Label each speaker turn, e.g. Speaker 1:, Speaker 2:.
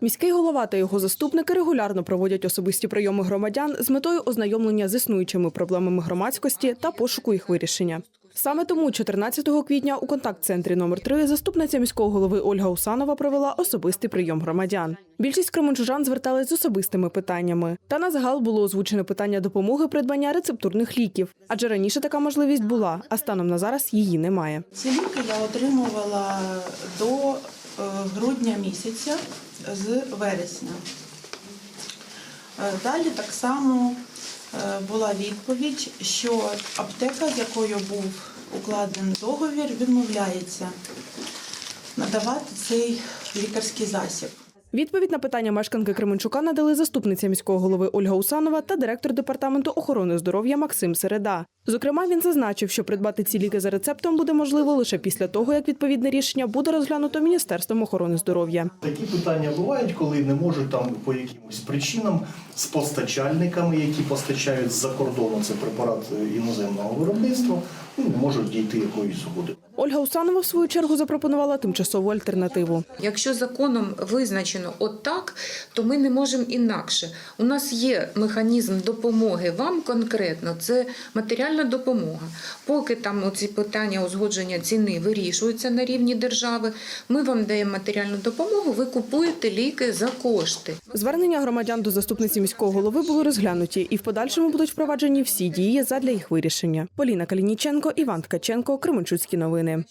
Speaker 1: Міський голова та його заступники регулярно проводять особисті прийоми громадян з метою ознайомлення з існуючими проблемами громадськості та пошуку їх вирішення. Саме тому 14 квітня у контакт-центрі номер 3 заступниця міського голови Ольга Усанова провела особистий прийом громадян. Більшість кременчужан звертались з особистими питаннями. Та на загал було озвучене питання допомоги придбання рецептурних ліків, адже раніше така можливість була, а станом на зараз її немає.
Speaker 2: Ці ліки я отримувала до грудня місяця з вересня. Е, Далі так само е, була відповідь, що аптека, з якою був укладений договір, відмовляється надавати цей лікарський засіб.
Speaker 1: Відповідь на питання мешканки Кременчука надали заступниця міського голови Ольга Усанова та директор департаменту охорони здоров'я Максим Середа. Зокрема, він зазначив, що придбати ці ліки за рецептом буде можливо лише після того, як відповідне рішення буде розглянуто Міністерством охорони здоров'я.
Speaker 3: Такі питання бувають, коли не можуть там по якимось причинам з постачальниками, які постачають з-за кордону це препарат іноземного виробництва, ну, не можуть дійти якоїсь згоди.
Speaker 1: Ольга Усанова, в свою чергу, запропонувала тимчасову альтернативу.
Speaker 4: Якщо законом визначено отак, то ми не можемо інакше. У нас є механізм допомоги вам конкретно, це матеріальна допомога. Поки там ці питання узгодження ціни вирішуються на рівні держави, ми вам даємо матеріальну допомогу, ви купуєте ліки за кошти.
Speaker 1: Звернення громадян до заступниці міського голови були розглянуті, і в подальшому будуть впроваджені всі дії задля їх вирішення. Поліна Калініченко, Іван Ткаченко, Кременчуцькі новини.